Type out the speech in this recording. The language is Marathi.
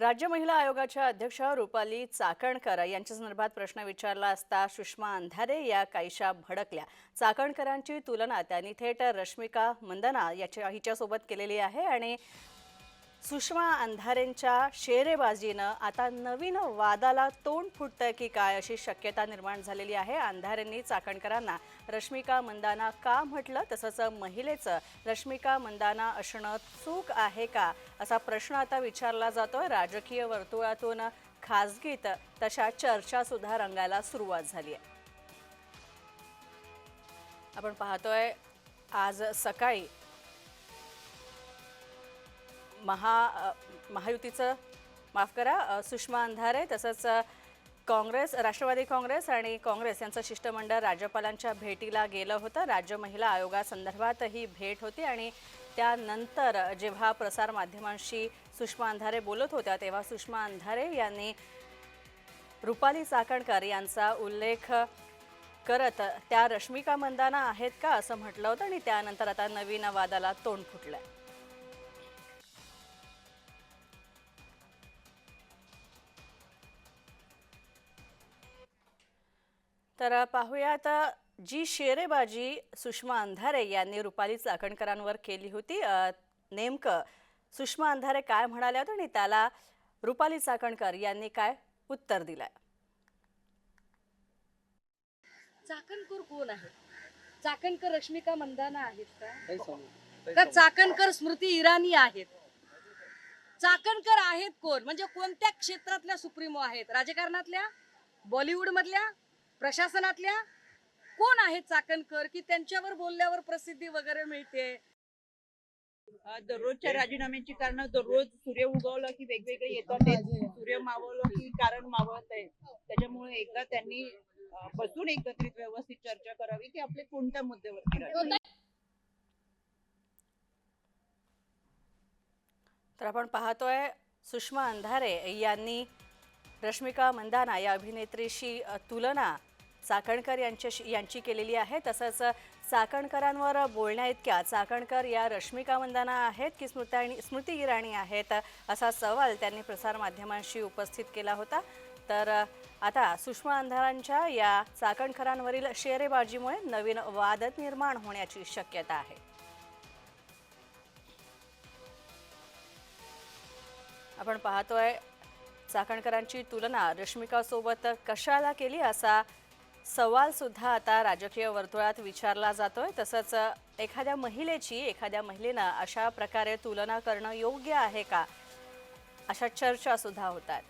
राज्य महिला आयोगाच्या अध्यक्ष रुपाली चाकणकर यांच्या संदर्भात प्रश्न विचारला असता सुषमा अंधारे या काहीशा भडकल्या. चाकणकरांची तुलना त्यांनी थेट रश्मिका मंदना याच्या हिच्यासोबत केलेली आहे आणि सुषमा अंधारेंच्या शेरेबाजीनं आता नवीन वादाला तोंड फुटतंय की काय अशी शक्यता निर्माण झालेली आहे. अंधारेंनी चाकणकरांना रश्मिका मंदाना का म्हटलं? तसंच महिलेचं रश्मिका मंदाना असणं चूक आहे का? असा प्रश्न आता विचारला जातोय. राजकीय वर्तुळातून खासगीत तशा चर्चासुद्धा रंगायला सुरुवात झाली आहे. आपण पाहतोय आज सकाळी महा महायुतीचं माफ करा सुषमा अंधारे तसंच काँग्रेस राष्ट्रवादी काँग्रेस आणि काँग्रेस यांचं शिष्टमंडळ राज्यपालांच्या भेटीला गेलं होतं. राज्य महिला आयोगासंदर्भात ही भेट होती आणि त्यानंतर जेव्हा प्रसारमाध्यमांशी सुषमा अंधारे बोलत होत्या तेव्हा सुषमा अंधारे यांनी रुपाली चाकणकर यांचा उल्लेख करत त्या रश्मिका मंदाना आहेत का? असं म्हटलं होतं आणि त्यानंतर आता नवीन वादाला तोंड फुटलंय. तर पाहूयात जी शेरेबाजी सुषमा अंधारे यांनी रुपाली चाकणकरांवर केली होती नेमकं सुषमा अंधारे काय म्हणाल्या होत्या आणि त्याला रुपाली चाकणकर यांनी काय उत्तर दिलंय? चाकणकर कोण आहे चाकणकर रश्मिका मंदाना आहेत का? का चाकणकर स्मृती इराणी आहेत? चाकणकर आहेत कोण? म्हणजे कोणत्या क्षेत्रातल्या सुप्रीमो आहेत? राजकारणातल्या? बॉलिवूड मधल्या प्रशासनातल्या? कोण आहेत चाकणकर की त्यांच्यावर बोलल्यावर प्रसिद्धी वगैरे मिळते? दररोजच्या राजीनाम्याची कारण दररोज सूर्य उगवलं की वेगवेगळे येतात ते सूर्य मावळलं की कारण मावळत आहे. त्याच्यामुळे एकदा त्यांनी बसून एकत्रित व्यवस्थित चर्चा करावी की आपले कोणत्या मुद्द्यावरती राजकारण तर आपण पाहतोय सुषमा अंधारे यांनी रश्मिका मंदाना या अभिनेत्रीशी तुलना चाकणकर यांच्याशी यांची केलेली आहे. तसंच चाकणकरांवर बोलण्याइतक्या चाकणकर या रश्मिका वंदना आहेत की स्मृती स्मृती इराणी आहेत असा सवाल त्यांनी प्रसारमाध्यमांशी उपस्थित केला होता. तर आता सुषमा अंधारांच्या या चाकणकरांवरील शेरेबाजीमुळे नवीन वाद निर्माण होण्याची शक्यता आहे. आपण पाहतोय चाकणकरांची तुलना रश्मिकासोबत कशाला केली असा सवाल सुद्धा आता राजकीय वर्तुळात विचारला जातोय. तसंच एखाद्या महिलेची एखाद्या महिलेनं अशा प्रकारे तुलना करणं योग्य आहे का? अशा चर्चा सुद्धा होतात